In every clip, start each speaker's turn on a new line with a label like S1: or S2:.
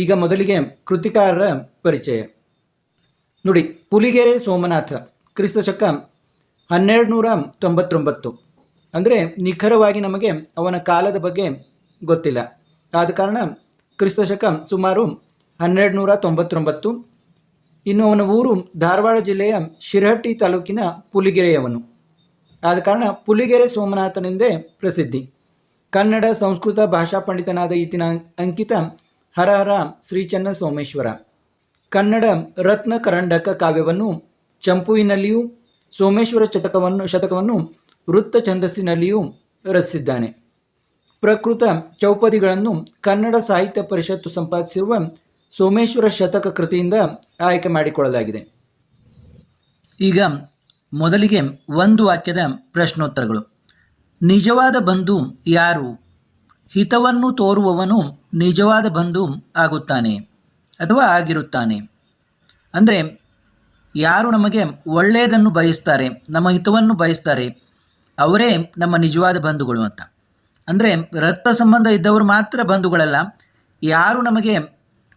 S1: ಈಗ ಮೊದಲಿಗೆ ಕೃತಿಕಾರರ ಪರಿಚಯ. ನೋಡಿ, ಪುಲಿಗೆರೆ ಸೋಮನಾಥ ಕ್ರಿಸ್ತ ಶಕ ಹನ್ನೆರಡು ನೂರ ತೊಂಬತ್ತೊಂಬತ್ತು. ಅಂದರೆ ನಿಖರವಾಗಿ ನಮಗೆ ಅವನ ಕಾಲದ ಬಗ್ಗೆ ಗೊತ್ತಿಲ್ಲ. ಆದ ಕಾರಣ ಕ್ರಿಸ್ತ ಶಕ ಸುಮಾರು ಹನ್ನೆರಡು ನೂರ ತೊಂಬತ್ತೊಂಬತ್ತು. ಇನ್ನು ಅವನ ಊರು ಧಾರವಾಡ ಜಿಲ್ಲೆಯ ಶಿರಹಟ್ಟಿ ತಾಲೂಕಿನ ಪುಲಿಗೆರೆಯವನು. ಆದ ಕಾರಣ ಪುಲಿಗೆರೆ ಸೋಮನಾಥನೆಂದೇ ಪ್ರಸಿದ್ಧಿ. ಕನ್ನಡ ಸಂಸ್ಕೃತ ಭಾಷಾ ಪಂಡಿತನಾದ ಈತನ ಅಂಕಿತ ಹರಹರ ಶ್ರೀಚನ್ನ ಸೋಮೇಶ್ವರ ಕನ್ನಡ ರತ್ನ ಕರಂಡಕ ಕಾವ್ಯವನ್ನು ಚಂಪುವಿನಲ್ಲಿಯೂ, ಸೋಮೇಶ್ವರ ಶತಕವನ್ನು ಶತಕವನ್ನು ವೃತ್ತ ಛಂದಸ್ಸಿನಲ್ಲಿಯೂ ರಚಿಸಿದ್ದಾನೆ. ಪ್ರಕೃತ ಚೌಪದಿಗಳನ್ನು ಕನ್ನಡ ಸಾಹಿತ್ಯ ಪರಿಷತ್ತು ಸಂಪಾದಿಸಿರುವ ಸೋಮೇಶ್ವರ ಶತಕ ಕೃತಿಯಿಂದ ಆಯ್ಕೆ ಮಾಡಿಕೊಳ್ಳಲಾಗಿದೆ. ಈಗ ಮೊದಲಿಗೆ ಒಂದು ವಾಕ್ಯದ ಪ್ರಶ್ನೋತ್ತರಗಳು. ನಿಜವಾದ ಬಂಧು ಯಾರು? ಹಿತವನ್ನು ತೋರುವವನು ನಿಜವಾದ ಬಂಧು ಆಗುತ್ತಾನೆ ಅಥವಾ ಆಗಿರುತ್ತಾನೆ. ಅಂದರೆ ಯಾರು ನಮಗೆ ಒಳ್ಳೆಯದನ್ನು ಬಯಸ್ತಾರೆ, ನಮ್ಮ ಹಿತವನ್ನು ಬಯಸ್ತಾರೆ, ಅವರೇ ನಮ್ಮ ನಿಜವಾದ ಬಂಧುಗಳು ಅಂತ. ಅಂದರೆ ರಕ್ತ ಸಂಬಂಧ ಇದ್ದವರು ಮಾತ್ರ ಬಂಧುಗಳಲ್ಲ, ಯಾರು ನಮಗೆ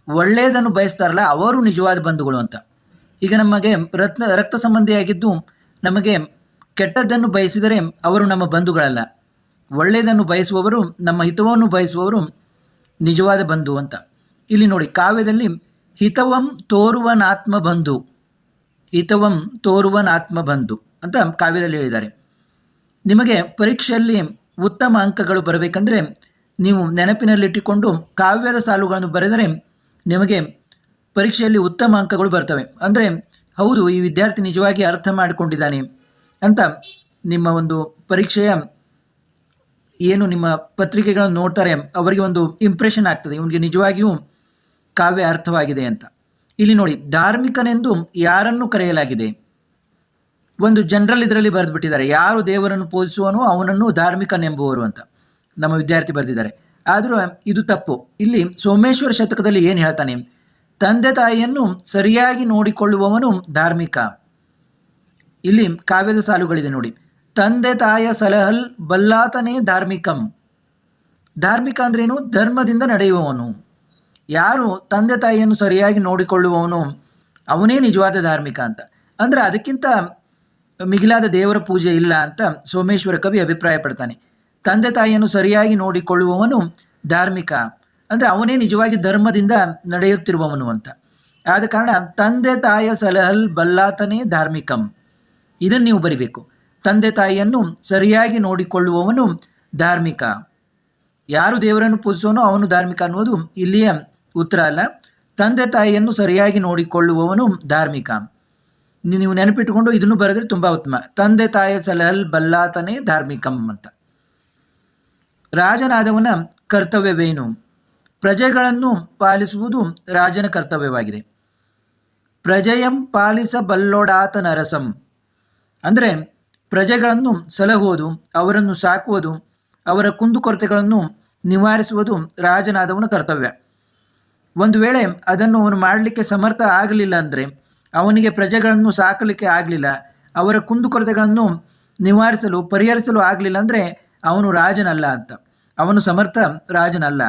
S1: ಒಳ್ಳೆಯದನ್ನು ಬಯಸ್ತಾರಲ್ಲ ಅವರು ನಿಜವಾದ ಬಂಧುಗಳು ಅಂತ. ಈಗ ನಮಗೆ ರತ್ನ, ರಕ್ತ ಸಂಬಂಧಿಯಾಗಿದ್ದು ನಮಗೆ ಕೆಟ್ಟದ್ದನ್ನು ಬಯಸಿದರೆ ಅವರು ನಮ್ಮ ಬಂಧುಗಳಲ್ಲ. ಒಳ್ಳೆಯದನ್ನು ಬಯಸುವವರು, ನಮ್ಮ ಹಿತವನ್ನು ಬಯಸುವವರು ನಿಜವಾದ ಬಂಧು ಅಂತ. ಇಲ್ಲಿ ನೋಡಿ, ಕಾವ್ಯದಲ್ಲಿ ಹಿತವಂ ತೋರುವನಾತ್ಮ ಬಂಧು ಹಿತವಂ ತೋರುವನಾತ್ಮ ಬಂಧು ಅಂತ ಕಾವ್ಯದಲ್ಲಿ ಹೇಳಿದ್ದಾರೆ. ನಿಮಗೆ ಪರೀಕ್ಷೆಯಲ್ಲಿ ಉತ್ತಮ ಅಂಕಗಳು ಬರಬೇಕಂದ್ರೆ ನೀವು ನೆನಪಿನಲ್ಲಿಟ್ಟುಕೊಂಡು ಕಾವ್ಯದ ಸಾಲುಗಳನ್ನು ಬರೆದರೆ ನಿಮಗೆ ಪರೀಕ್ಷೆಯಲ್ಲಿ ಉತ್ತಮ ಅಂಕಗಳು ಬರ್ತವೆ. ಅಂದರೆ, ಹೌದು, ಈ ವಿದ್ಯಾರ್ಥಿ ನಿಜವಾಗಿ ಅರ್ಥ ಮಾಡಿಕೊಂಡಿದ್ದಾನೆ ಅಂತ ನಿಮ್ಮ ಒಂದು ಪರೀಕ್ಷೆಯ ಏನು ನಿಮ್ಮ ಪತ್ರಿಕೆಗಳನ್ನು ನೋಡ್ತಾರೆ, ಅವರಿಗೆ ಒಂದು ಇಂಪ್ರೆಷನ್ ಆಗ್ತದೆ. ಇವನಿಗೆ ನಿಜವಾಗಿಯೂ ಕಾವ್ಯ ಅರ್ಥವಾಗಿದೆ ಅಂತ. ಇಲ್ಲಿ ನೋಡಿ, ಧಾರ್ಮಿಕನೆಂದು ಯಾರನ್ನು ಕರೆಯಲಾಗಿದೆ? ಒಂದು ಜನರಲ್ ಇದರಲ್ಲಿ ಬರೆದು ಬಿಟ್ಟಿದ್ದಾರೆ ಯಾರು ದೇವರನ್ನು ಪೂಜಿಸುವನೋ ಅವನನ್ನು ಧಾರ್ಮಿಕನೆಂಬುವರು ಅಂತ ನಮ್ಮ ವಿದ್ಯಾರ್ಥಿ ಬರೆದಿದ್ದಾರೆ. ಆದರೂ ಇದು ತಪ್ಪು. ಇಲ್ಲಿ ಸೋಮೇಶ್ವರ ಶತಕದಲ್ಲಿ ಏನು ಹೇಳ್ತಾನೆ? ತಂದೆ ತಾಯಿಯನ್ನು ಸರಿಯಾಗಿ ನೋಡಿಕೊಳ್ಳುವವನು ಧಾರ್ಮಿಕ. ಇಲ್ಲಿ ಕಾವ್ಯದ ಸಾಲುಗಳಿದೆ ನೋಡಿ. ತಂದೆ ತಾಯ ಸಲಹಲ್ ಬಲ್ಲಾತನೇ ಧಾರ್ಮಿಕಂ. ಧಾರ್ಮಿಕ ಅಂದ್ರೇನು? ಧರ್ಮದಿಂದ ನಡೆಯುವವನು. ಯಾರು ತಂದೆ ತಾಯಿಯನ್ನು ಸರಿಯಾಗಿ ನೋಡಿಕೊಳ್ಳುವವನು, ಅವನೇ ನಿಜವಾದ ಧಾರ್ಮಿಕ ಅಂತ. ಅಂದರೆ ಅದಕ್ಕಿಂತ ಮಿಗಿಲಾದ ದೇವರ ಪೂಜೆ ಇಲ್ಲ ಅಂತ ಸೋಮೇಶ್ವರ ಕವಿ ಅಭಿಪ್ರಾಯ ಪಡ್ತಾನೆ ತಂದೆ ತಾಯಿಯನ್ನು ಸರಿಯಾಗಿ ನೋಡಿಕೊಳ್ಳುವವನು ಧಾರ್ಮಿಕ. ಅಂದರೆ ಅವನೇ ನಿಜವಾಗಿ ಧರ್ಮದಿಂದ ನಡೆಯುತ್ತಿರುವವನು ಅಂತ. ಆದ ಕಾರಣ ತಂದೆ ತಾಯ ಸಲಹಲ್ ಬಲ್ಲಾತನೇ ಧಾರ್ಮಿಕಂ. ಇದನ್ನು ನೀವು ಬರಿಬೇಕು. ತಂದೆ ತಾಯಿಯನ್ನು ಸರಿಯಾಗಿ ನೋಡಿಕೊಳ್ಳುವವನು ಧಾರ್ಮಿಕ. ಯಾರು ದೇವರನ್ನು ಪೂಜಿಸೋನೋ ಅವನು ಧಾರ್ಮಿಕ ಅನ್ನೋದು ಇಲ್ಲಿಯ ಉತ್ತರ ಅಲ್ಲ. ತಂದೆ ತಾಯಿಯನ್ನು ಸರಿಯಾಗಿ ನೋಡಿಕೊಳ್ಳುವವನು ಧಾರ್ಮಿಕ. ನೀವು ನೆನಪಿಟ್ಟುಕೊಂಡು ಇದನ್ನು ಬರೆದ್ರೆ ತುಂಬ ಉತ್ತಮ. ತಂದೆ ತಾಯ ಸಲಹಲ್ ಬಲ್ಲಾತನೇ ಧಾರ್ಮಿಕಂ ಅಂತ. ರಾಜನಾದವನ ಕರ್ತವ್ಯವೇನು? ಪ್ರಜೆಗಳನ್ನು ಪಾಲಿಸುವುದು ರಾಜನ ಕರ್ತವ್ಯವಾಗಿದೆ. ಪ್ರಜೆಯಂ ಪಾಲಿಸಬಲ್ಲೊಡಾತ ನರಸಂ ಅಂದರೆ ಪ್ರಜೆಗಳನ್ನು ಸಲಹುವುದು, ಅವರನ್ನು ಸಾಕುವುದು, ಅವರ ಕುಂದುಕೊರತೆಗಳನ್ನು ನಿವಾರಿಸುವುದು ರಾಜನಾದವನ ಕರ್ತವ್ಯ. ಒಂದು ವೇಳೆ ಅದನ್ನು ಅವನು ಮಾಡಲಿಕ್ಕೆ ಸಮರ್ಥ ಆಗಲಿಲ್ಲ ಅಂದರೆ, ಅವನಿಗೆ ಪ್ರಜೆಗಳನ್ನು ಸಾಕಲಿಕ್ಕೆ ಆಗಲಿಲ್ಲ, ಅವರ ಕುಂದುಕೊರತೆಗಳನ್ನು ನಿವಾರಿಸಲು, ಪರಿಹರಿಸಲು ಆಗಲಿಲ್ಲ ಅಂದರೆ ಅವನು ರಾಜನಲ್ಲ ಅಂತ. ಅವನು ಸಮರ್ಥ ರಾಜನಲ್ಲ.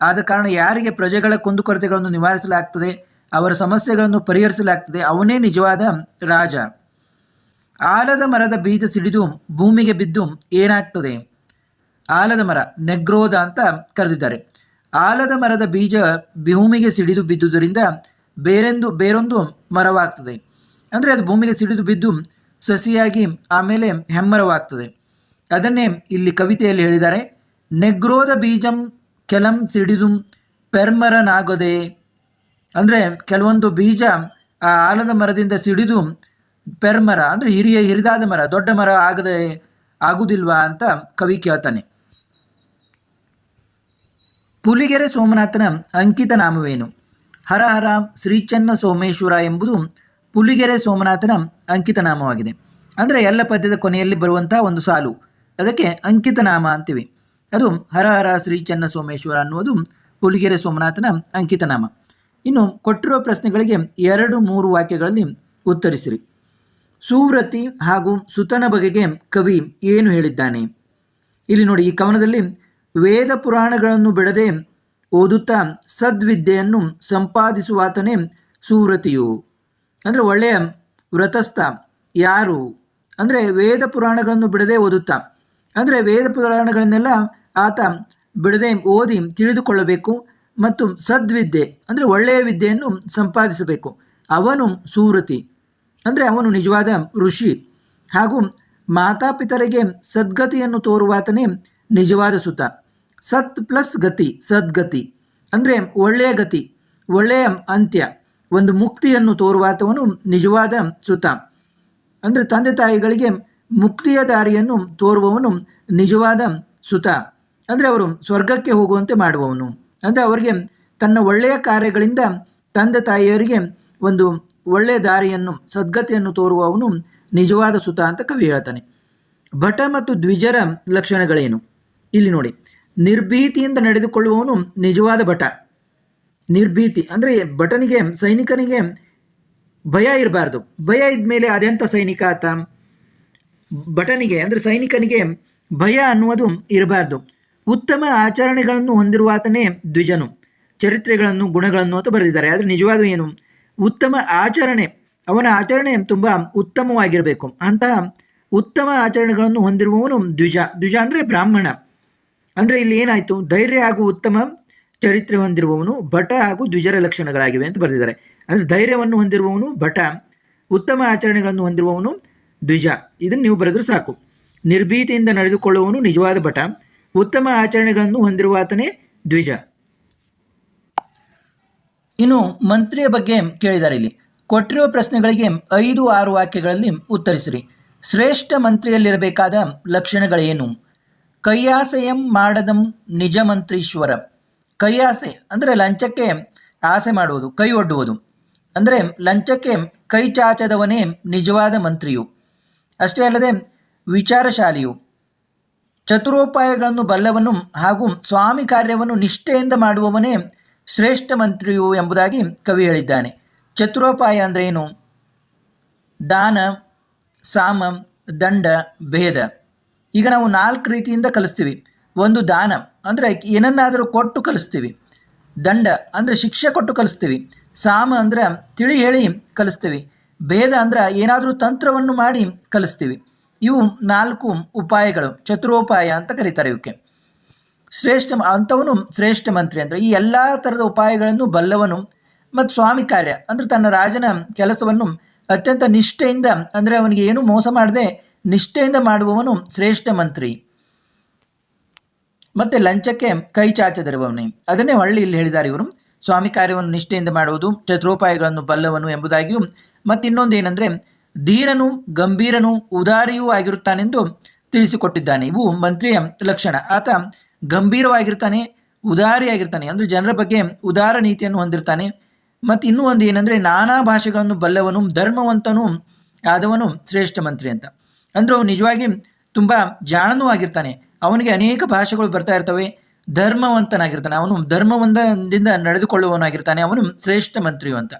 S1: ಆದ ಕಾರಣ ಯಾರಿಗೆ ಪ್ರಜೆಗಳ ಕುಂದುಕೊರತೆಗಳನ್ನು ನಿವಾರಿಸಲಾಗ್ತದೆ, ಅವರ ಸಮಸ್ಯೆಗಳನ್ನು ಪರಿಹರಿಸಲಾಗ್ತದೆ, ಅವನೇ ನಿಜವಾದ ರಾಜ. ಆಲದ ಮರದ ಬೀಜ ಸಿಡಿದು, ಭೂಮಿಗೆ ಬಿದ್ದು ಏನಾಗ್ತದೆ? ಆಲದ ಮರ, ನೆಗ್ರೋದ ಅಂತ ಕರೆದಿದ್ದಾರೆ. ಆಲದ ಮರದ ಬೀಜ ಭೂಮಿಗೆ ಸಿಡಿದು ಬಿದ್ದುದರಿಂದ ಬೇರೆಂದು, ಬೇರೊಂದು ಮರವಾಗ್ತದೆ. ಅಂದರೆ ಅದು ಭೂಮಿಗೆ ಸಿಡಿದು ಬಿದ್ದು, ಸಸಿಯಾಗಿ ಆಮೇಲೆ ಹೆಮ್ಮರವಾಗ್ತದೆ. ಅದನ್ನೇ ಇಲ್ಲಿ ಕವಿತೆಯಲ್ಲಿ ಹೇಳಿದ್ದಾರೆ. ನೆಗ್ರೋದ ಬೀಜಂ ಕೆಲಂ ಸಿಡಿದು ಪೆರ್ಮರನಾಗದೆ. ಅಂದರೆ ಕೆಲವೊಂದು ಬೀಜ ಆ ಆಲದ ಮರದಿಂದ ಸಿಡಿದು ಪೆರ್ಮರ, ಅಂದ್ರೆ ಹಿರಿಯ ಹಿರಿದಾದ ಮರ, ದೊಡ್ಡ ಮರ ಆಗದೆ ಆಗುದಿಲ್ವಾ ಅಂತ ಕವಿ ಕೇಳ್ತಾನೆ. ಪುಲಿಗೆರೆ ಸೋಮನಾಥನ ಅಂಕಿತ ನಾಮವೇನು? ಹರ ಹರ ಶ್ರೀಚನ್ನ ಸೋಮೇಶ್ವರ ಎಂಬುದು ಪುಲಿಗೆರೆ ಸೋಮನಾಥನ ಅಂಕಿತ ನಾಮವಾಗಿದೆ. ಅಂದರೆ ಎಲ್ಲ ಪದ್ಯದ ಕೊನೆಯಲ್ಲಿ ಬರುವಂತಹ ಒಂದು ಸಾಲು. ಅದಕ್ಕೆ ಅಂಕಿತ ನಾಮ ಅಂತೀವಿ. ಅದು ಹರ ಹರ ಶ್ರೀಚನ್ನ ಸೋಮೇಶ್ವರ ಅನ್ನುವುದು ಪುಲಿಗೆರೆ ಸೋಮನಾಥನ ಅಂಕಿತ ನಾಮ. ಇನ್ನು ಕೊಟ್ಟಿರುವ ಪ್ರಶ್ನೆಗಳಿಗೆ ಎರಡು ಮೂರು ವಾಕ್ಯಗಳಲ್ಲಿ ಉತ್ತರಿಸಿರಿ. ಸುವ್ರತಿ ಹಾಗೂ ಸುತನ ಬಗೆಗೆ ಕವಿ ಏನು ಹೇಳಿದ್ದಾನೆ? ಇಲ್ಲಿ ನೋಡಿ, ಈ ಕವನದಲ್ಲಿ ವೇದ ಪುರಾಣಗಳನ್ನು ಬಿಡದೆ ಓದುತ್ತಾ ಸದ್ವಿದ್ಯೆಯನ್ನು ಸಂಪಾದಿಸುವಾತನೇ ಸುವ್ರತಿಯು. ಅಂದರೆ ಒಳ್ಳೆಯ ವ್ರತಸ್ಥ ಯಾರು? ಅಂದರೆ ವೇದ ಪುರಾಣಗಳನ್ನು ಬಿಡದೆ ಓದುತ್ತಾ. ಅಂದರೆ ವೇದ ಪುರಾಣಗಳನ್ನೆಲ್ಲ ಆತ ಬಿಡದೆ ಓದಿ ತಿಳಿದುಕೊಳ್ಳಬೇಕು ಮತ್ತು ಸದ್ವಿದ್ಯೆ, ಅಂದರೆ ಒಳ್ಳೆಯ ವಿದ್ಯೆಯನ್ನು ಸಂಪಾದಿಸಬೇಕು. ಅವನು ಸುವೃತಿ ಅಂದರೆ ಅವನು ನಿಜವಾದ ಋಷಿ ಹಾಗೂ ಮಾತಾಪಿತರಿಗೆ ಸದ್ಗತಿಯನ್ನು ತೋರುವಾತನೇ ನಿಜವಾದ ಸುತ. ಸತ್ ಪ್ಲಸ್ ಗತಿ ಸದ್ಗತಿ ಅಂದರೆ ಒಳ್ಳೆಯ ಗತಿ, ಒಳ್ಳೆಯ ಅಂತ್ಯ, ಒಂದು ಮುಕ್ತಿಯನ್ನು ತೋರುವಾತವನು ನಿಜವಾದ ಸುತ. ಅಂದರೆ ತಂದೆ ತಾಯಿಗಳಿಗೆ ಮುಕ್ತಿಯ ದಾರಿಯನ್ನು ತೋರುವವನು ನಿಜವಾದ ಸುತ. ಅಂದರೆ ಅವರು ಸ್ವರ್ಗಕ್ಕೆ ಹೋಗುವಂತೆ ಮಾಡುವವನು. ಅಂದರೆ ಅವರಿಗೆ ತನ್ನ ಒಳ್ಳೆಯ ಕಾರ್ಯಗಳಿಂದ ತಂದೆ ತಾಯಿಯರಿಗೆ ಒಂದು ಒಳ್ಳೆಯ ದಾರಿಯನ್ನು, ಸದ್ಗತಿಯನ್ನು ತೋರುವವನು ನಿಜವಾದ ಸುತ ಅಂತ ಕವಿ ಹೇಳ್ತಾನೆ. ಭಟ ಮತ್ತು ದ್ವಿಜರ ಲಕ್ಷಣಗಳೇನು? ಇಲ್ಲಿ ನೋಡಿ. ನಿರ್ಭೀತಿಯಿಂದ ನಡೆದುಕೊಳ್ಳುವವನು ನಿಜವಾದ ಭಟ. ನಿರ್ಭೀತಿ ಅಂದರೆ ಭಟನಿಗೆ, ಸೈನಿಕನಿಗೆ ಭಯ ಇರಬಾರ್ದು. ಭಯ ಇದ್ಮೇಲೆ ಅದೆಂಥ ಸೈನಿಕ ಆತ? ಭಟನಿಗೆ ಅಂದರೆ ಸೈನಿಕನಿಗೆ ಭಯ ಅನ್ನುವುದು ಇರಬಾರ್ದು. ಉತ್ತಮ ಆಚರಣೆಗಳನ್ನು ಹೊಂದಿರುವಾತನೇ ದ್ವಿಜನು. ಚರಿತ್ರೆಗಳನ್ನು, ಗುಣಗಳನ್ನು ಅಂತ ಬರೆದಿದ್ದಾರೆ. ಆದರೆ ನಿಜವಾದ ಏನು? ಉತ್ತಮ ಆಚರಣೆ, ಅವನ ಆಚರಣೆ ತುಂಬ ಉತ್ತಮವಾಗಿರಬೇಕು. ಅಂತಹ ಉತ್ತಮ ಆಚರಣೆಗಳನ್ನು ಹೊಂದಿರುವವನು ದ್ವಿಜ. ದ್ವಿಜ ಅಂದರೆ ಬ್ರಾಹ್ಮಣ. ಅಂದರೆ ಇಲ್ಲಿ ಏನಾಯಿತು? ಧೈರ್ಯ ಹಾಗೂ ಉತ್ತಮ ಚರಿತ್ರೆ ಹೊಂದಿರುವವನು ಭಟ ಹಾಗೂ ದ್ವಿಜರ ಲಕ್ಷಣಗಳಾಗಿವೆ ಅಂತ ಬರೆದಿದ್ದಾರೆ. ಅಂದರೆ ಧೈರ್ಯವನ್ನು ಹೊಂದಿರುವವನು ಭಟ, ಉತ್ತಮ ಆಚರಣೆಗಳನ್ನು ಹೊಂದಿರುವವನು ದ್ವಿಜ. ಇದನ್ನು ನೀವು ಬರೆದರೂ ಸಾಕು. ನಿರ್ಭೀತಿಯಿಂದ ನಡೆದುಕೊಳ್ಳುವವನು ನಿಜವಾದ ಭಟ, ಉತ್ತಮ ಆಚರಣೆಗಳನ್ನು ಹೊಂದಿರುವ ಆತನೇ ದ್ವಿಜ. ಇನ್ನು ಮಂತ್ರಿಯ ಬಗ್ಗೆ ಕೇಳಿದ್ದಾರೆ ಇಲ್ಲಿ. ಕೊಟ್ಟಿರುವ ಪ್ರಶ್ನೆಗಳಿಗೆ ಐದು, ಆರು ವಾಕ್ಯಗಳಲ್ಲಿ ಉತ್ತರಿಸಿರಿ. ಶ್ರೇಷ್ಠ ಮಂತ್ರಿಯಲ್ಲಿರಬೇಕಾದ ಲಕ್ಷಣಗಳೇನು? ಕೈಯಾಸೆಯಂ ಮಾಡದಂ ನಿಜ ಮಂತ್ರೀಶ್ವರ ಕೈಯಾಸೆ ಅಂದರೆ ಲಂಚಕ್ಕೆ ಆಸೆ ಮಾಡುವುದು, ಕೈ ಒಡ್ಡುವುದು. ಅಂದರೆ ಲಂಚಕ್ಕೆ ಕೈ ಚಾಚದವನೇ ನಿಜವಾದ ಮಂತ್ರಿಯು. ಅಷ್ಟೇ ಅಲ್ಲದೆ ವಿಚಾರಶಾಲಿಯು. ಚತುರೋಪಾಯಗಳನ್ನು ಬಲ್ಲವನು ಹಾಗೂ ಸ್ವಾಮಿ ಕಾರ್ಯವನ್ನು ನಿಷ್ಠೆಯಿಂದ ಮಾಡುವವನೇ ಶ್ರೇಷ್ಠ ಮಂತ್ರಿಯು ಎಂಬುದಾಗಿ ಕವಿ ಹೇಳಿದ್ದಾನೆ. ಚತುರೋಪಾಯ ಅಂದರೆ ಏನು ದಾನ, ಸಾಮ, ದಂಡ, ಭೇದ. ಈಗ ನಾವು ನಾಲ್ಕು ರೀತಿಯಿಂದ ಕಲಿಸ್ತೀವಿ. ಒಂದು ದಾನ ಅಂದರೆ ಏನನ್ನಾದರೂ ಕೊಟ್ಟು ಕಲಿಸ್ತೀವಿ. ದಂಡ ಅಂದರೆ ಶಿಕ್ಷೆ ಕೊಟ್ಟು ಕಲಿಸ್ತೀವಿ. ಸಾಮ ಅಂದರೆ ತಿಳಿ ಹೇಳಿ ಕಲಿಸ್ತೀವಿ. ಭೇದ ಅಂದ್ರೆ ಏನಾದರೂ ತಂತ್ರವನ್ನು ಮಾಡಿ ಕಲಿಸ್ತೀವಿ. ಇವು ನಾಲ್ಕು ಉಪಾಯಗಳು. ಚತುರೋಪಾಯ ಅಂತ ಕರೀತಾರೆ ಇವಕ್ಕೆ ಶ್ರೇಷ್ಠ ಅಂಥವನು ಶ್ರೇಷ್ಠ ಮಂತ್ರಿ ಅಂದರೆ ಈ ಎಲ್ಲ ಥರದ ಉಪಾಯಗಳನ್ನು ಬಲ್ಲವನು ಮತ್ತು ಸ್ವಾಮಿ ಕಾರ್ಯ ಅಂದರೆ ತನ್ನ ರಾಜನ ಕೆಲಸವನ್ನು ಅತ್ಯಂತ ನಿಷ್ಠೆಯಿಂದ ಅಂದರೆ ಅವನಿಗೆ ಏನು ಮೋಸ ಮಾಡದೆ ನಿಷ್ಠೆಯಿಂದ ಮಾಡುವವನು ಶ್ರೇಷ್ಠ ಮಂತ್ರಿ. ಮತ್ತು ಲಂಚಕ್ಕೆ ಕೈ ಚಾಚದಿರುವವನೇ. ಅದನ್ನೇ ಹೊಳ್ಳಿ ಇಲ್ಲಿ ಹೇಳಿದ್ದಾರೆ ಇವರು. ಸ್ವಾಮಿ ಕಾರ್ಯವನ್ನು ನಿಷ್ಠೆಯಿಂದ ಮಾಡುವುದು, ಚತುರೋಪಾಯಗಳನ್ನು ಬಲ್ಲವನು ಎಂಬುದಾಗಿಯೂ ಮತ್ತು ಇನ್ನೊಂದು ಏನಂದರೆ ಧೀರನು, ಗಂಭೀರನು, ಉದಾರಿಯೂ ಆಗಿರುತ್ತಾನೆಂದು ತಿಳಿಸಿಕೊಟ್ಟಿದ್ದಾನೆ. ಇವು ಮಂತ್ರಿಯ ಲಕ್ಷಣ. ಆತ ಗಂಭೀರವಾಗಿರ್ತಾನೆ, ಉದಾರಿಯಾಗಿರ್ತಾನೆ. ಅಂದರೆ ಜನರ ಬಗ್ಗೆ ಉದಾರ ನೀತಿಯನ್ನು ಹೊಂದಿರ್ತಾನೆ. ಮತ್ತು ಇನ್ನೂ ಒಂದು ಏನಂದರೆ, ನಾನಾ ಭಾಷೆಗಳನ್ನು ಬಲ್ಲವನು, ಧರ್ಮವಂತನು ಆದವನು ಶ್ರೇಷ್ಠ ಮಂತ್ರಿ ಅಂತ. ಅಂದರೆ ಅವನು ನಿಜವಾಗಿ ತುಂಬ ಜಾಣನೂ ಆಗಿರ್ತಾನೆ. ಅವನಿಗೆ ಅನೇಕ ಭಾಷೆಗಳು ಬರ್ತಾ ಇರ್ತವೆ. ಧರ್ಮವಂತನಾಗಿರ್ತಾನೆ. ಅವನು ಧರ್ಮವಂತದಿಂದ ನಡೆದುಕೊಳ್ಳುವವನಾಗಿರ್ತಾನೆ. ಅವನು ಶ್ರೇಷ್ಠ ಮಂತ್ರಿಯು ಅಂತ.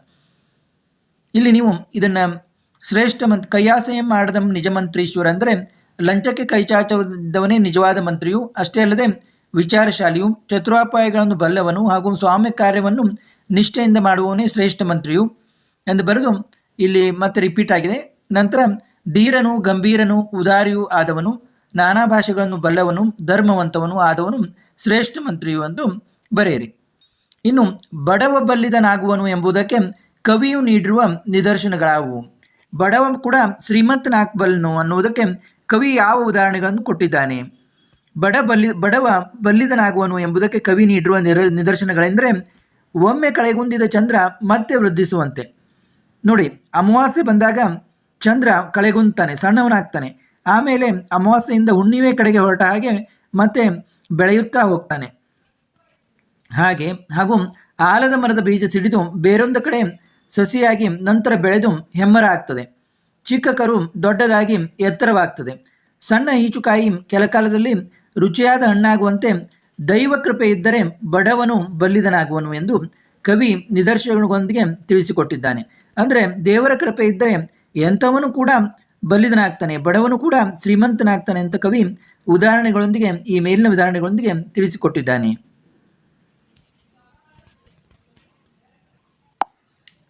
S1: ಇಲ್ಲಿ ನೀವು ಇದನ್ನು ಶ್ರೇಷ್ಠ ಮಂತ್ ಕೈಯಾಸೆ ಮಾಡದ ನಿಜ ಮಂತ್ರೀಶ್ವರ ಅಂದರೆ, ಲಂಚಕ್ಕೆ ಕೈಚಾಚದವನೇ ನಿಜವಾದ ಮಂತ್ರಿಯು. ಅಷ್ಟೇ ಅಲ್ಲದೆ ವಿಚಾರಶಾಲಿಯು ಚತುರಾಪಾಯಗಳನ್ನು ಬಲ್ಲವನು ಹಾಗೂ ಸ್ವಾಮ್ಯ ಕಾರ್ಯವನ್ನು ನಿಷ್ಠೆಯಿಂದ ಮಾಡುವವನೇ ಶ್ರೇಷ್ಠ ಮಂತ್ರಿಯು ಎಂದು ಬರೆದು ಇಲ್ಲಿ ಮತ್ತೆ ರಿಪೀಟ್ ಆಗಿದೆ. ನಂತರ ಧೀರನು, ಗಂಭೀರನು, ಉದಾರಿಯೂ ಆದವನು, ನಾನಾ ಭಾಷೆಗಳನ್ನು ಬಲ್ಲವನು, ಧರ್ಮವಂತವನು ಆದವನು ಶ್ರೇಷ್ಠ ಮಂತ್ರಿಯು ಎಂದು ಬರೆಯಿರಿ. ಇನ್ನು ಬಡವ ಬಲ್ಲಿದನಾಗುವನು ಎಂಬುದಕ್ಕೆ ಕವಿಯು ನೀಡಿರುವ ನಿದರ್ಶನಗಳಾವುವು. ಬಡವ ಕೂಡ ಶ್ರೀಮಂತನಾಗಬಲ್ಲನು ಅನ್ನುವುದಕ್ಕೆ ಕವಿ ಯಾವ ಉದಾಹರಣೆಗಳನ್ನು ಕೊಟ್ಟಿದ್ದಾನೆ? ಬಡ ಬಲ್ಲಿ, ಬಡವ ಬಲ್ಲಿದನಾಗುವನು ಎಂಬುದಕ್ಕೆ ಕವಿ ನೀಡಿರುವ ನಿರ, ನಿದರ್ಶನಗಳೆಂದರೆ, ಒಮ್ಮೆ ಕಳೆಗುಂದಿದ ಚಂದ್ರ ಮತ್ತೆ ವೃದ್ಧಿಸುವಂತೆ. ನೋಡಿ, ಅಮಾವಾಸ್ಯೆ ಬಂದಾಗ ಚಂದ್ರ ಕಳೆಗುಂತಾನೆ, ಸಣ್ಣವನಾಗ್ತಾನೆ. ಆಮೇಲೆ ಅಮಾವಾಸ್ಯೆಯಿಂದ ಹುಣ್ಣಿಮೆ ಕಡೆಗೆ ಹೊರಟ ಹಾಗೆ ಮತ್ತೆ ಬೆಳೆಯುತ್ತಾ ಹೋಗ್ತಾನೆ. ಹಾಗೆ, ಹಾಗೂ ಆಲದ ಮರದ ಬೀಜ ಸಿಡಿದು ಬೇರೊಂದು ಕಡೆ ಸಸಿಯಾಗಿ ನಂತರ ಬೆಳೆದು ಹೆಮ್ಮರ ಆಗ್ತದೆ. ಚಿಕ್ಕ ಕರು ದೊಡ್ಡದಾಗಿ ಎತ್ತರವಾಗ್ತದೆ. ಸಣ್ಣ ಈಚುಕಾಯಿ ಕೆಲಕಾಲದಲ್ಲಿ ರುಚಿಯಾದ ಹಣ್ಣಾಗುವಂತೆ ದೈವಕೃಪೆ ಇದ್ದರೆ ಬಡವನು ಬಲ್ಲಿದನಾಗುವನು ಎಂದು ಕವಿ ನಿದರ್ಶನಗಳೊಂದಿಗೆ ತಿಳಿಸಿಕೊಟ್ಟಿದ್ದಾನೆ. ಅಂದರೆ ದೇವರ ಕೃಪೆ ಇದ್ದರೆ ಎಂಥವನು ಕೂಡ ಬಲ್ಲಿದನಾಗ್ತಾನೆ, ಬಡವನು ಕೂಡ ಶ್ರೀಮಂತನಾಗ್ತಾನೆ ಅಂತ ಕವಿ ಉದಾಹರಣೆಗಳೊಂದಿಗೆ, ಈ ಮೇಲಿನ ಉದಾಹರಣೆಗಳೊಂದಿಗೆ ತಿಳಿಸಿಕೊಟ್ಟಿದ್ದಾನೆ.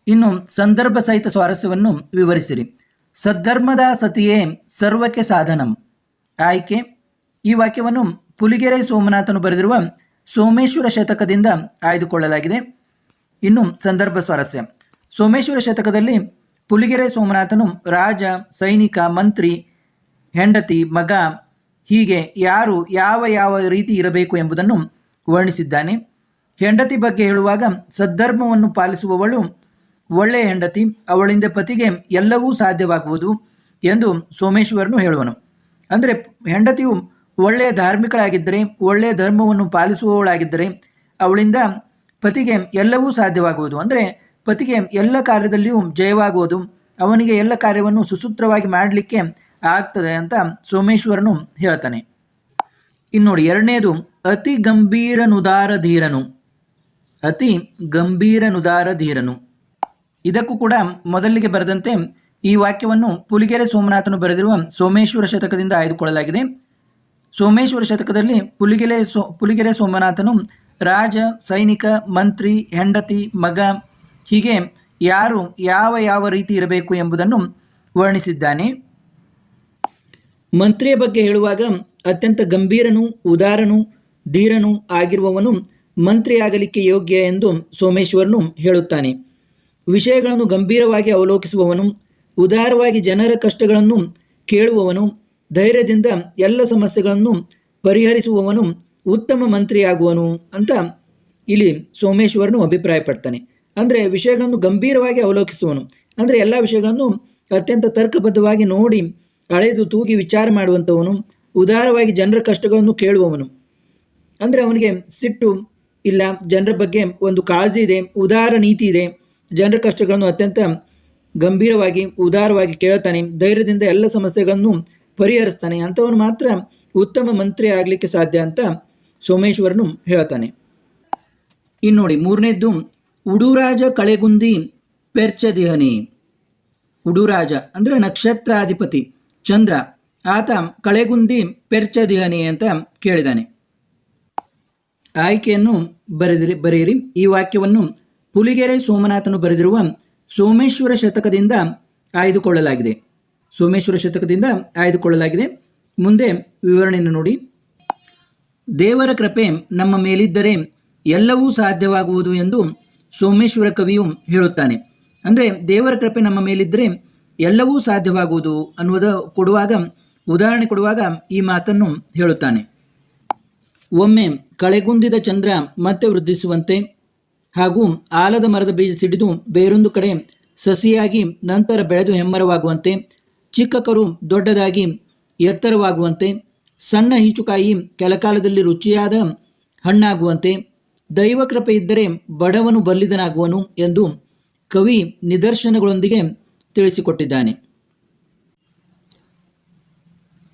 S1: ಇನ್ನು ಸಂದರ್ಭ ಸಹಿತ ಸ್ವಾರಸ್ಯವನ್ನು ವಿವರಿಸಿರಿ. ಸದ್ಧರ್ಮದ ಸತಿಯೇ ಸರ್ವಕ್ಕೆ ಸಾಧನಂ. ಆಯ್ಕೆ. ಈ ವಾಕ್ಯವನ್ನು ಪುಲಿಗೆರೆ ಸೋಮನಾಥನು ಬರೆದಿರುವ ಸೋಮೇಶ್ವರ ಶತಕದಿಂದ ಆಯ್ದುಕೊಳ್ಳಲಾಗಿದೆ. ಇನ್ನು ಸಂದರ್ಭ ಸ್ವಾರಸ್ಯ. ಸೋಮೇಶ್ವರ ಶತಕದಲ್ಲಿ ಪುಲಿಗೆರೆ ಸೋಮನಾಥನು ರಾಜ, ಸೈನಿಕ, ಮಂತ್ರಿ, ಹೆಂಡತಿ, ಮಗ, ಹೀಗೆ ಯಾರು ಯಾವ ಯಾವ ರೀತಿ ಇರಬೇಕು ಎಂಬುದನ್ನು ವರ್ಣಿಸಿದ್ದಾನೆ. ಹೆಂಡತಿ ಬಗ್ಗೆ ಹೇಳುವಾಗ ಸದ್ಧರ್ಮವನ್ನು ಪಾಲಿಸುವವಳು ಒಳ್ಳೆಯ ಹೆಂಡತಿ, ಅವಳಿಂದ ಪತಿಗೆ ಎಲ್ಲವೂ ಸಾಧ್ಯವಾಗುವುದು ಎಂದು ಸೋಮೇಶ್ವರನು ಹೇಳುವನು. ಅಂದರೆ ಹೆಂಡತಿಯು ಒಳ್ಳೆಯ ಧಾರ್ಮಿಕಳಾಗಿದ್ದರೆ, ಒಳ್ಳೆಯ ಧರ್ಮವನ್ನು ಪಾಲಿಸುವವಳಾಗಿದ್ದರೆ, ಅವಳಿಂದ ಪತಿಗೆ ಎಲ್ಲವೂ ಸಾಧ್ಯವಾಗುವುದು. ಅಂದರೆ ಪತಿಗೆ ಎಲ್ಲ ಕಾರ್ಯದಲ್ಲಿಯೂ ಜಯವಾಗುವುದು, ಅವನಿಗೆ ಎಲ್ಲ ಕಾರ್ಯವನ್ನು ಸುಸೂತ್ರವಾಗಿ ಮಾಡಲಿಕ್ಕೆ ಆಗ್ತದೆ ಅಂತ ಸೋಮೇಶ್ವರನು ಹೇಳ್ತಾನೆ. ಇನ್ನು ನೋಡಿ, ಎರಡನೇದು, ಅತಿ ಗಂಭೀರನುದಾರ ಧೀರನು. ಅತಿ ಗಂಭೀರನುದಾರ ಧೀರನು. ಇದಕ್ಕೂ ಕೂಡ ಮೊದಲಿಗೆ ಬರೆದಂತೆ ಈ ವಾಕ್ಯವನ್ನು ಪುಲಿಗೆರೆ ಸೋಮನಾಥನು ಬರೆದಿರುವ ಸೋಮೇಶ್ವರ ಶತಕದಿಂದ ಆಯ್ದುಕೊಳ್ಳಲಾಗಿದೆ. ಸೋಮೇಶ್ವರ ಶತಕದಲ್ಲಿ ಪುಲಿಗೆರೆ ಸೋ, ಪುಲಿಗೆರೆ ಸೋಮನಾಥನು ರಾಜ, ಸೈನಿಕ, ಮಂತ್ರಿ, ಹೆಂಡತಿ, ಮಗ ಹೀಗೆ ಯಾರು ಯಾವ ಯಾವ ರೀತಿ ಇರಬೇಕು ಎಂಬುದನ್ನು ವರ್ಣಿಸಿದ್ದಾನೆ. ಮಂತ್ರಿಯ ಬಗ್ಗೆ ಹೇಳುವಾಗ ಅತ್ಯಂತ ಗಂಭೀರನು, ಉದಾರನು, ಧೀರನು ಆಗಿರುವವನು ಮಂತ್ರಿಯಾಗಲಿಕ್ಕೆ ಯೋಗ್ಯ ಎಂದು ಸೋಮೇಶ್ವರನು ಹೇಳುತ್ತಾನೆ. ವಿಷಯಗಳನ್ನು ಗಂಭೀರವಾಗಿ ಅವಲೋಕಿಸುವವನು, ಉದಾರವಾಗಿ ಜನರ ಕಷ್ಟಗಳನ್ನು ಕೇಳುವವನು ಧೈರ್ಯದಿಂದ ಎಲ್ಲ ಸಮಸ್ಯೆಗಳನ್ನು ಪರಿಹರಿಸುವವನು ಉತ್ತಮ ಮಂತ್ರಿಯಾಗುವನು ಅಂತ ಇಲ್ಲಿ ಸೋಮೇಶ್ವರನು ಅಭಿಪ್ರಾಯಪಡ್ತಾನೆ. ಅಂದರೆ ವಿಷಯಗಳನ್ನು ಗಂಭೀರವಾಗಿ ಅವಲೋಕಿಸುವನು ಅಂದರೆ ಎಲ್ಲ ವಿಷಯಗಳನ್ನು ಅತ್ಯಂತ ತರ್ಕಬದ್ಧವಾಗಿ ನೋಡಿ ಅಳೆದು ತೂಗಿ ವಿಚಾರ ಮಾಡುವಂಥವನು, ಉದಾರವಾಗಿ ಜನರ ಕಷ್ಟಗಳನ್ನು ಕೇಳುವವನು. ಅಂದರೆ ಅವನಿಗೆ ಸಿಟ್ಟು ಇಲ್ಲ, ಜನರ ಬಗ್ಗೆ ಒಂದು ಕಾಳಜಿ ಇದೆ, ಉದಾರ ನೀತಿ ಇದೆ, ಜನರ ಕಷ್ಟಗಳನ್ನು ಅತ್ಯಂತ ಗಂಭೀರವಾಗಿ, ಉದಾರವಾಗಿ ಕೇಳ್ತಾನೆ, ಧೈರ್ಯದಿಂದ ಎಲ್ಲ ಸಮಸ್ಯೆಗಳನ್ನು ಪರಿಹರಿಸ್ತಾನೆ. ಅಂಥವನು ಮಾತ್ರ ಉತ್ತಮ ಮಂತ್ರಿ ಆಗಲಿಕ್ಕೆ ಸಾಧ್ಯ ಅಂತ ಸೋಮೇಶ್ವರನು ಹೇಳ್ತಾನೆ. ಇನ್ನು ನೋಡಿ, ಮೂರನೇದ್ದು, ಉಡುರಾಜ ಕಳೆಗುಂದಿ ಪೆರ್ಚದಿಹನಿ. ಉಡುರಾಜ ಅಂದರೆ ನಕ್ಷತ್ರಾಧಿಪತಿ, ಚಂದ್ರ. ಆತ ಕಳೆಗುಂದಿ ಪೆರ್ಚದಿಹನಿ ಅಂತ ಕೇಳಿದಾನೆ. ಆಯ್ಕೆಯನ್ನು ಬರೆದಿರಿ ಬರೆಯಿರಿ. ಈ ವಾಕ್ಯವನ್ನು ಪುಲಿಗೆರೆ ಸೋಮನಾಥನು ಬರೆದಿರುವ ಸೋಮೇಶ್ವರ ಶತಕದಿಂದ ಆಯ್ದುಕೊಳ್ಳಲಾಗಿದೆ. ಸೋಮೇಶ್ವರ ಶತಕದಿಂದ ಆಯ್ದುಕೊಳ್ಳಲಾಗಿದೆ. ಮುಂದೆ ವಿವರಣೆಯನ್ನು ನೋಡಿ. ದೇವರ ಕೃಪೆ ನಮ್ಮ ಮೇಲಿದ್ದರೆ ಎಲ್ಲವೂ ಸಾಧ್ಯವಾಗುವುದು ಎಂದು ಸೋಮೇಶ್ವರ ಕವಿಯು ಹೇಳುತ್ತಾನೆ. ಅಂದರೆ ದೇವರ ಕೃಪೆ ನಮ್ಮ ಮೇಲಿದ್ದರೆ ಎಲ್ಲವೂ ಸಾಧ್ಯವಾಗುವುದು ಅನ್ನುವುದು ಕೊಡುವಾಗ, ಉದಾಹರಣೆ ಕೊಡುವಾಗ ಈ ಮಾತನ್ನು ಹೇಳುತ್ತಾನೆ. ಒಮ್ಮೆ ಕಳೆಗುಂದಿದ ಚಂದ್ರ ಮತ್ತೆ ವೃದ್ಧಿಸುವಂತೆ ಹಾಗೂ ಆಲದ ಮರದ ಬೀಜ ಸಿಡಿದು ಬೇರೊಂದು ಕಡೆ ಸಸಿಯಾಗಿ ನಂತರ ಬೆಳೆದು ಹೆಮ್ಮರವಾಗುವಂತೆ ಚಿಕ್ಕ ಕರು ದೊಡ್ಡದಾಗಿ ಎತ್ತರವಾಗುವಂತೆ, ಸಣ್ಣ ಈಚುಕಾಯಿ ಕೆಲಕಾಲದಲ್ಲಿ ರುಚಿಯಾದ ಹಣ್ಣಾಗುವಂತೆ, ದೈವ ಕೃಪೆ ಇದ್ದರೆ ಬಡವನು ಬಲ್ಲಿದನಾಗುವನು ಎಂದು ಕವಿ ನಿದರ್ಶನಗಳೊಂದಿಗೆ ತಿಳಿಸಿಕೊಟ್ಟಿದ್ದಾನೆ.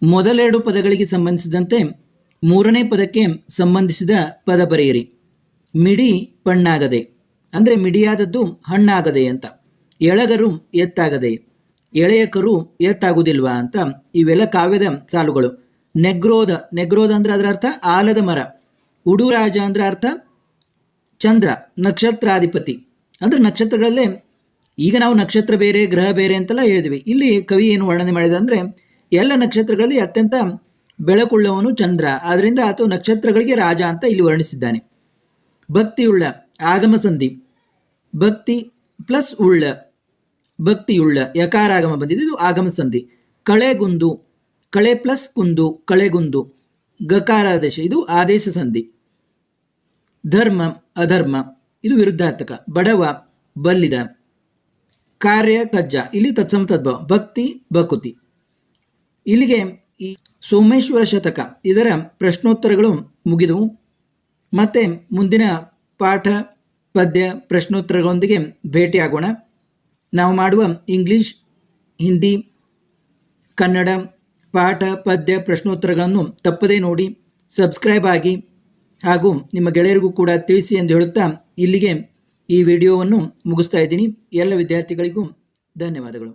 S1: ಮೊದಲೆರಡು ಪದಗಳಿಗೆ ಸಂಬಂಧಿಸಿದಂತೆ ಮೂರನೇ ಪದಕ್ಕೆ ಸಂಬಂಧಿಸಿದ ಪದ ಬರೆಯಿರಿ. ಮಿಡಿ ಪಣ್ಣಾಗದೆ, ಅಂದರೆ ಮಿಡಿಯಾದದ್ದು ಹಣ್ಣಾಗದೆ ಅಂತ. ಎಳಗರು ಎತ್ತಾಗದೆ ಎಳೆಯ ಕರು ಎತ್ತಾಗುವುದಿಲ್ವಾ ಅಂತ ಇವೆಲ್ಲ ಕಾವ್ಯದ ಸಾಲುಗಳು. ನೆಗ್ರೋದ ನೆಗ್ರೋದ ಅಂದ್ರೆ ಅದರ ಅರ್ಥ ಆಲದ ಮರ. ಉಡುರಾಜ ಅಂದ್ರೆ ಅರ್ಥ ಚಂದ್ರ, ನಕ್ಷತ್ರಾಧಿಪತಿ. ಅಂದ್ರೆ ನಕ್ಷತ್ರಗಳಲ್ಲೇ ಈಗ ನಾವು ನಕ್ಷತ್ರ ಬೇರೆ, ಗ್ರಹ ಬೇರೆ ಅಂತೆಲ್ಲ ಹೇಳಿದ್ವಿ. ಇಲ್ಲಿ ಕವಿ ಏನು ವರ್ಣನೆ ಮಾಡಿದೆ ಅಂದರೆ ಎಲ್ಲ ನಕ್ಷತ್ರಗಳಲ್ಲಿ ಅತ್ಯಂತ ಬೆಳಕುಳ್ಳವನು ಚಂದ್ರ. ಆದ್ದರಿಂದ ಆತ ನಕ್ಷತ್ರಗಳಿಗೆ ರಾಜ ಅಂತ ಇಲ್ಲಿ ವರ್ಣಿಸಿದ್ದಾನೆ. ಭಕ್ತಿಯುಳ್ಳ ಆಗಮ ಸಂಧಿ ಭಕ್ತಿ ಪ್ಲಸ್ ಉಳ್ಳ. ಭಕ್ತಿಯುಳ್ಳ ಯಕಾರಾಗಮ ಬಂದಿದೆ. ಇದು ಆಗಮ ಸಂಧಿ. ಕಳೆಗುಂದು ಕಳೆ ಪ್ಲಸ್ ಕುಂದು ಕಳೆಗುಂದು ಗಕಾರಾದೇಶ. ಇದು ಆದೇಶ ಸಂಧಿ. ಧರ್ಮ, ಅಧರ್ಮ. ಇದು ವಿರುದ್ಧಾರ್ಥಕ. ಬಡವ, ಬಲ್ಲಿದ. ಕಾರ್ಯ ಕಜ್ಜ ಇಲ್ಲಿ ತತ್ಸಮ ತದ್ಭವ. ಭಕ್ತಿ, ಭಕುತಿ. ಇಲ್ಲಿಗೆ ಈ ಸೋಮೇಶ್ವರ ಶತಕ. ಇದರ ಪ್ರಶ್ನೋತ್ತರಗಳು ಮುಗಿದವು. ಮತ್ತೆ ಮುಂದಿನ ಪಾಠ, ಪದ್ಯ, ಪ್ರಶ್ನೋತ್ತರಗಳೊಂದಿಗೆ ಭೇಟಿಯಾಗೋಣ. ನಾವು ಮಾಡುವ ಇಂಗ್ಲಿಷ್ ಹಿಂದಿ ಕನ್ನಡ ಪಾಠ, ಪದ್ಯ, ಪ್ರಶ್ನೋತ್ತರಗಳನ್ನು ತಪ್ಪದೇ ನೋಡಿ ಸಬ್ಸ್ಕ್ರೈಬ್ ಆಗಿ, ಹಾಗೂ ನಿಮ್ಮ ಗೆಳೆಯರಿಗೂ ಕೂಡ ತಿಳಿಸಿ ಎಂದು ಹೇಳುತ್ತಾ ಇಲ್ಲಿಗೆ ಈ ವಿಡಿಯೋವನ್ನು ಮುಗಿಸ್ತಾ ಇದ್ದೀನಿ. ಎಲ್ಲ ವಿದ್ಯಾರ್ಥಿಗಳಿಗೂ ಧನ್ಯವಾದಗಳು.